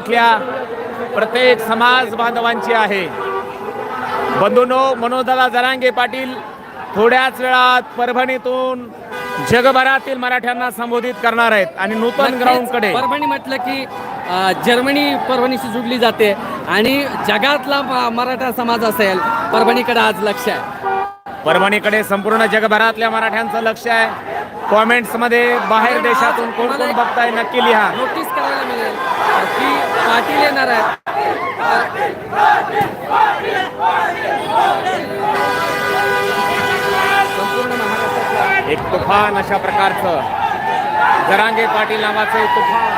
इथल्या प्रत्येक समाज बांधवांची आहे. बंधूंनो मनोजदादा जरांगे पाटील थोड्याच वेळात परभणीतून जगभरातील मराठ्यांना संबोधित करणार आहेत आणि नूतन ग्राउंडकडे. परभणी म्हटलं की जर्मनी परभणीशी जुडली जाते आणि जगातला मराठा समाज असेल परभणीकडे आज लक्ष आहे. परभणीकडे संपूर्ण जगभरातल्या मराठ्यांचं लक्ष आहे. कॉमेंट्समध्ये बाहेर देशातून कोण कोण बघताय नक्की लिहा. नोटीस करणार येणार आहेत एक तुफान अशा प्रकारचं. जरांगे पाटील नावाचं एक तुफान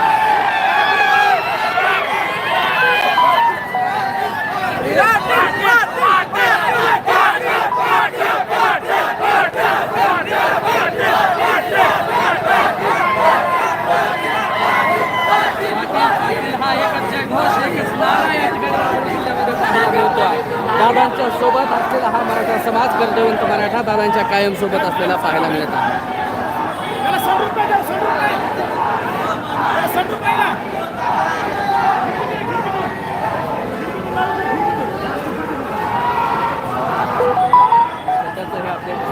पाटील हा एकच जयघोष एकच नारा या ठिकाणी परभणी जिल्ह्यामध्ये पाहायला मिळतो सोबत असलेला हा मराठा समाज कर्तव्यंत मराठा दादांच्या कायम सोबत असलेला पाहायला मिळत आहे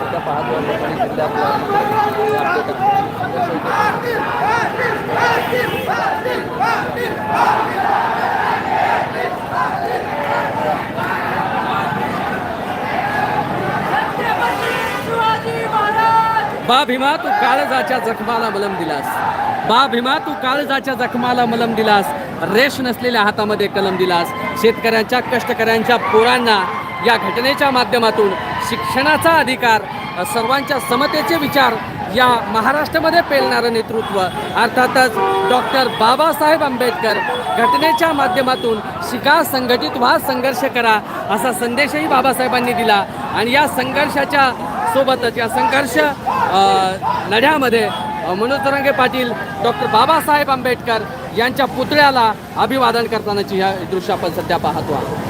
हे पाहतो आपण परभणी जिल्ह्यातलं हे update आहे. बा भीमा तू काळजाच्या जखमाला मलम दिलास. बा भीमा तू काळजाच्या जखमाला मलम दिलास. रेश नसलेल्या हातामध्ये कलम दिलास. शेतकऱ्यांच्या कष्टकऱ्यांच्या पोरांना या घटनेच्या माध्यमातून शिक्षणाचा अधिकार सर्वांच्या समतेचे विचार या महाराष्ट्रामध्ये पेलणारं नेतृत्व. अर्थातच डॉक्टर बाबासाहेब आंबेडकर घटनेच्या माध्यमातून शिका संघटित व्हा संघर्ष करा असा संदेशही बाबासाहेबांनी दिला. आणि या संघर्षाच्या सोबतच या संघर्ष लढ्यामध्ये मनोज तरंगे पाटील डॉक्टर बाबासाहेब आंबेडकर यांच्या पुतळ्याला अभिवादन करतानाची ह्या दृश्य आपण सध्या पाहतो आहोत.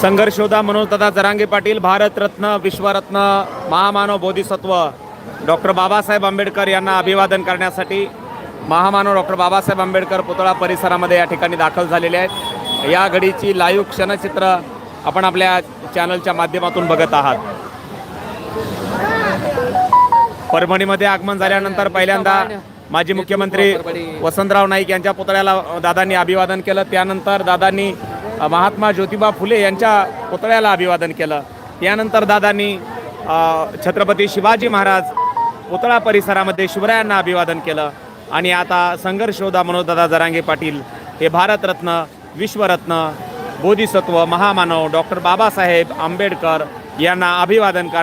संघर्षोदा मनोजदादा जरांगे पाटील भारतरत्न विश्वरत्न महामानव बोधिसत्व. डॉक्टर बाबासाहेब आंबेडकर यांना अभिवादन करण्यासाठी महामानव डॉक्टर बाबासाहेब आंबेडकर पुतळा परिसरामध्ये या ठिकाणी दाखल झालेले आहेत. या घडीची लाईव्ह क्षणचित्र आपण आपल्या चॅनलच्या माध्यमातून बघत आहात. परभणीमध्ये आगमन झाल्यानंतर पहिल्यांदा माजी मुख्यमंत्री वसंतराव नाईक यांच्या पुतळ्याला दादांनी अभिवादन केलं. त्यानंतर दादांनी महात्मा ज्योतिबा फुले यांच्या पुतळ्याला अभिवादन केलं. त्यानंतर दादांनी छत्रपती शिवाजी महाराज पुतळा परिसरामध्ये शिवरायांना अभिवादन केलं. आणि आता संघर्षोदा मनोजदादा जरांगे पाटील हे भारतरत्न विश्वरत्न बोधिसत्व महामानव डॉक्टर बाबासाहेब आंबेडकर यांना अभिवादन कर